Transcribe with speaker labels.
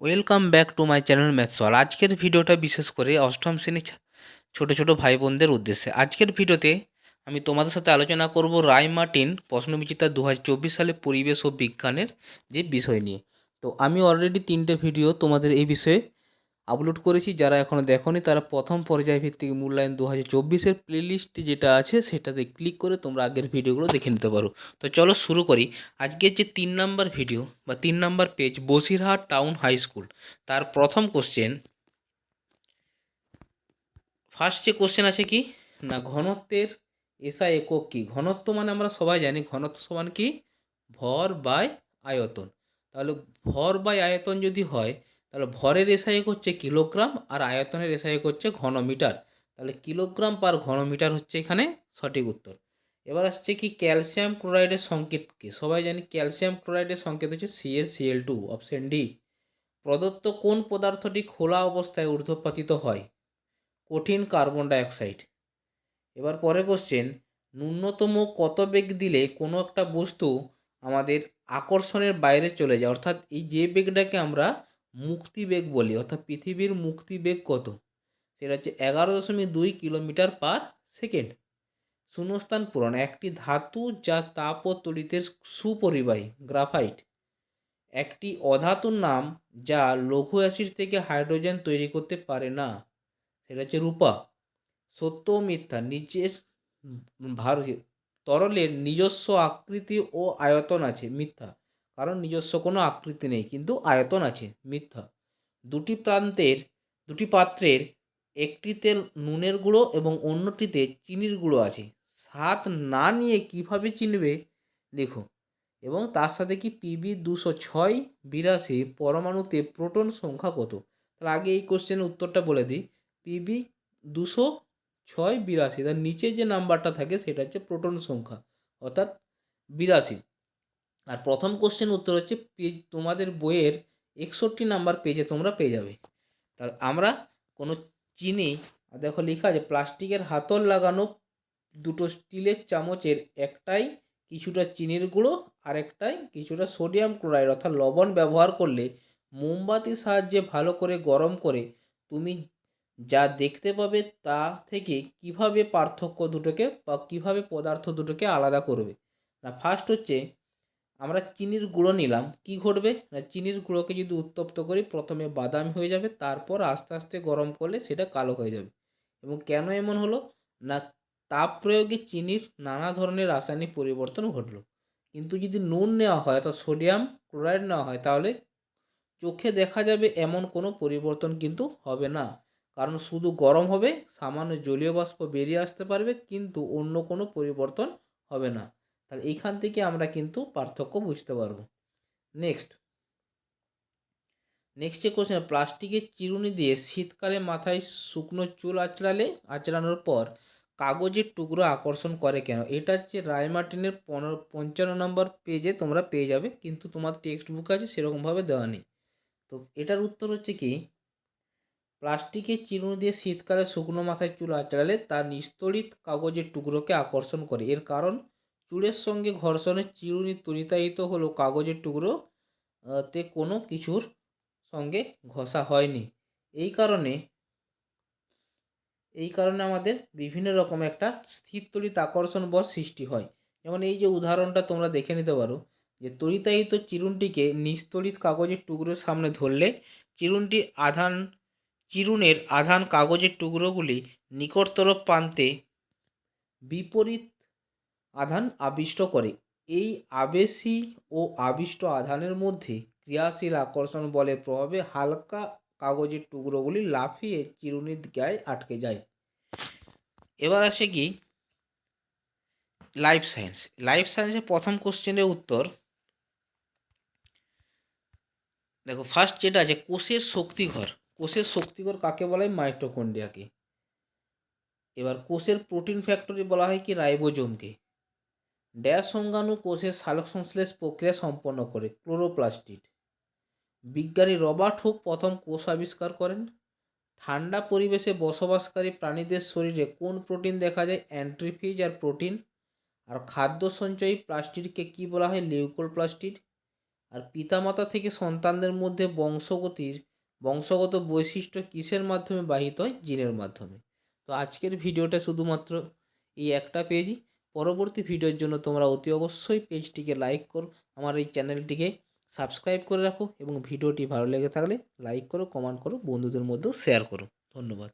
Speaker 1: Welcome back to my channel ম্যাথসল আজকের ভিডিওটা বিশেষ করে অষ্টম শ্রেণি ছা- ছোট ছোট ভাই বোনদের উদ্দেশ্যে। আজকের ভিডিওতে আমি তোমাদের সাথে আলোচনা করব রায় মার্টিন প্রশ্নবিচিতা দু সালে পরিবেশ ও বিজ্ঞানের যে বিষয় নিয়ে। তো আমি অলরেডি তিনটে ভিডিও তোমাদের এই বিষয়ে আপলোড করেছি, যারা এখনও দেখোনি তারা প্রথম পর্যায় ভিত্তিক মূল্যায়ন দু হাজার চব্বিশের প্লেলিস্ট যেটা আছে সেটাতে ক্লিক করে তোমরা আগের ভিডিওগুলো দেখে নিতে পারো। তো চলো শুরু করি। আজকের যে তিন নাম্বার ভিডিও বা তিন number page Basirhat town high school তার প্রথম কোশ্চেন ফার্স্ট যে কোশ্চেন আছে কি? না, ঘনত্বের এসআই একক কি? ঘনত্ব মানে আমরা সবাই জানি, ঘনত্ব সমান কি? ভর বাই আয়তন। তাহলে ভর বাই আয়তন যদি হয় তাহলে ভরের এসআই এক হচ্ছে কিলোগ্রাম আর আয়তনের এসআই এক হচ্ছে ঘনমিটার। তাহলে কিলোগ্রাম পার ঘনমিটার হচ্ছে এখানে সঠিক উত্তর। এবার আসছে কি ক্যালসিয়াম ক্লোরাইডের সংকেত কি? সবাই জানি ক্যালসিয়াম ক্লোরাইডের সংকেত হচ্ছে সিএসিএল টু অপশন ডি প্রদত্ত কোন পদার্থটি খোলা অবস্থায় ঊর্ধ্বপাতিত হয়? কঠিন কার্বন ডাইঅক্সাইড এবার পরে কোশ্চেন ন্যূনতম কত বেগ দিলে কোনো একটা বস্তু আমাদের আকর্ষণের বাইরে চলে যায়? অর্থাৎ এই যে বেগটাকে আমরা মুক্তি বেগ বলি, অর্থাৎ পৃথিবীর মুক্তি বেগ কত? সেটা হচ্ছে এগারো দশমিক দুই কিলোমিটার পার সেকেন্ড। শূন্যস্থান পূরণ, একটি ধাতু যা তাপ ও তড়িতের সুপরিবাহী, গ্রাফাইট। একটি অধাতুর নাম যা লঘু অ্যাসিড থেকে হাইড্রোজেন তৈরি করতে পারে না, সেটা হচ্ছে রূপা। সত্য ও মিথ্যা, নিচের ভার তরলের নিজস্ব আকৃতি ও আয়তন আছে, মিথ্যা। কারণ নিজস্ব কোনো আকৃতি নেই, কিন্তু আয়তন আছে, মিথ্যা। দুটি প্রান্তের, দুটি পাত্রের, একটিতে নুনের গুঁড়ো এবং অন্যটিতে চিনির গুঁড়ো আছে। স্বাদ না নিয়ে কীভাবে চিনবে? লেখো এবং তার সাথে কি পিবি দুশো ছয় বিরাশি পরমাণুতে প্রোটন সংখ্যা কত? তার আগে এই কোশ্চেনের উত্তরটা বলে দিই। পিবি দুশো ছয় বিরাশি, তার নিচে যে নাম্বারটা থাকে সেটা হচ্ছে প্রোটন সংখ্যা, অর্থাৎ বিরাশি। আর প্রথম কোশ্চেন উত্তর হচ্ছে পেজ তোমাদের বইয়ের একষট্টি নাম্বার পেজে তোমরা পেয়ে যাবে। তার আমরা কোনো চিনি দেখো লেখা আছে প্লাস্টিকের হাতল লাগানো, দুটো স্টিলের চামচের একটাই কিছুটা চিনির গুঁড়ো, আর একটাই কিছুটা সোডিয়াম ক্লোরাইড অর্থাৎ লবণ ব্যবহার করলে মোমবাতির সাহায্যে ভালো করে গরম করে তুমি যা দেখতে পাবে তা থেকে কীভাবে পার্থক্য দুটোকে বা কীভাবে পদার্থ দুটোকে আলাদা করবে। না ফার্স্ট হচ্ছে আমরা চিনির গুঁড়ো নিলাম। কি ঘটবে? না, চিনির গুঁড়োকে যদি উত্তপ্ত করি, প্রথমে বাদামি হয়ে যাবে, তারপর আস্তে আস্তে গরম করলে সেটা কালো হয়ে যাবে। এবং কেন এমন হলো? না তাপ প্রয়োগে চিনির নানা ধরনের রাসায়নিক পরিবর্তন ঘটলো। কিন্তু যদি নুন নেওয়া হয়, অর্থাৎ সোডিয়াম ক্লোরাইড নেওয়া হয়, তাহলে চোখে দেখা যাবে এমন কোনো পরিবর্তন কিন্তু হবে না। কারণ শুধু গরম হবে, সামান্য জলীয় বাষ্প বেরিয়ে আসতে পারবে, কিন্তু অন্য কোনো পরিবর্তন হবে না। তাহলে এইখান থেকে আমরা কিন্তু পার্থক্য বুঝতে পারব। নেক্সট নেক্সট যে কোশ্চেন প্লাস্টিকের চিরুনি দিয়ে শীতকালে মাথায় শুকনো চুল আঁচড়ালে, আঁচড়ানোর পর কাগজের টুকরো আকর্ষণ করে কেন? এটা হচ্ছে রায়মার্টিনের পনেরো, পঞ্চান্ন নম্বর পেজে তোমরা পেয়ে যাবে, কিন্তু তোমার টেক্সট বুক আছে, সেরকমভাবে দেওয়া নেই। তো এটার উত্তর হচ্ছে কি? প্লাস্টিকের চিরুনি দিয়ে শীতকালে শুকনো মাথায় চুল আঁচড়ালে তার নিস্তড়িত কাগজের টুকরোকে আকর্ষণ করে। এর কারণ চুলের সঙ্গে ঘর্ষণের চিরুনি তরিতায়িত হলো কাগজের টুকরো তে কোনো কিছুর সঙ্গে ঘষা হয়নি। এই কারণে এই কারণে আমাদের বিভিন্ন রকম একটা স্থিরতরিত আকর্ষণ বল সৃষ্টি হয়। যেমন এই যে উদাহরণটা তোমরা দেখে নিতে পারো যে তরিতায়িত চিরুনটিকে নিস্তড়িত কাগজের টুকরোর সামনে ধরলে চিরুনটি আধান, চিরুনের আধান কাগজের টুকরোগুলি নিকটতর প্রান্তে বিপরীত আধান আবিষ্ট করে। এই আবেশী ও আবিষ্ট আধানের মধ্যে ক্রিয়াশীল আকর্ষণ বলের প্রভাবে হালকা কাগজের টুকরোগুলি লাফিয়ে চিরুনির গায়ে আটকে যায়। এবার আসে কি? লাইফ সায়েন্স লাইফ সায়েন্সের প্রথম কোশ্চেনের উত্তর। দেখো ফার্স্ট যেটা আছে, কোষের শক্তিঘর। কোষের শক্তিঘর কাকে বলা? হয় মাইটোকন্ড্রিয়াকে এবার কোষের প্রোটিন ফ্যাক্টরি বলা হয় কি? রাইবোজোমকে ড্যাশ সংজ্ঞাণু কোষের সালোক সংশ্লেষ প্রক্রিয়া সম্পন্ন করে, ক্লোরোপ্লাস্টিড। বিজ্ঞানী রবার্ট হুক প্রথম কোষ আবিষ্কার করেন। ঠান্ডা পরিবেশে বসবাসকারী প্রাণীদের শরীরে কোন প্রোটিন দেখা যায়? অ্যান্ট্রিফিজ আর প্রোটিন। আর খাদ্য সঞ্চয়ী প্লাস্টিডকে কী বলা হয়? লিউকোল প্লাস্টিড আর পিতামাতা থেকে সন্তানদের মধ্যে বংশগতির, বংশগত বৈশিষ্ট্য কিসের মাধ্যমে বাহিত হয়? জিনের মাধ্যমে। তো আজকের ভিডিওটা শুধুমাত্র এই একটা পেজই। পরবর্তী ভিডিওর জন্য তোমরা অতি অবশ্যই পেজটিকে লাইক করো, আমার এই চ্যানেলটিকে সাবস্ক্রাইব করে রাখো এবং ভিডিওটি ভালো লেগে থাকলে লাইক করো কমেন্ট করো, বন্ধুদের মধ্যেও শেয়ার করো। ধন্যবাদ।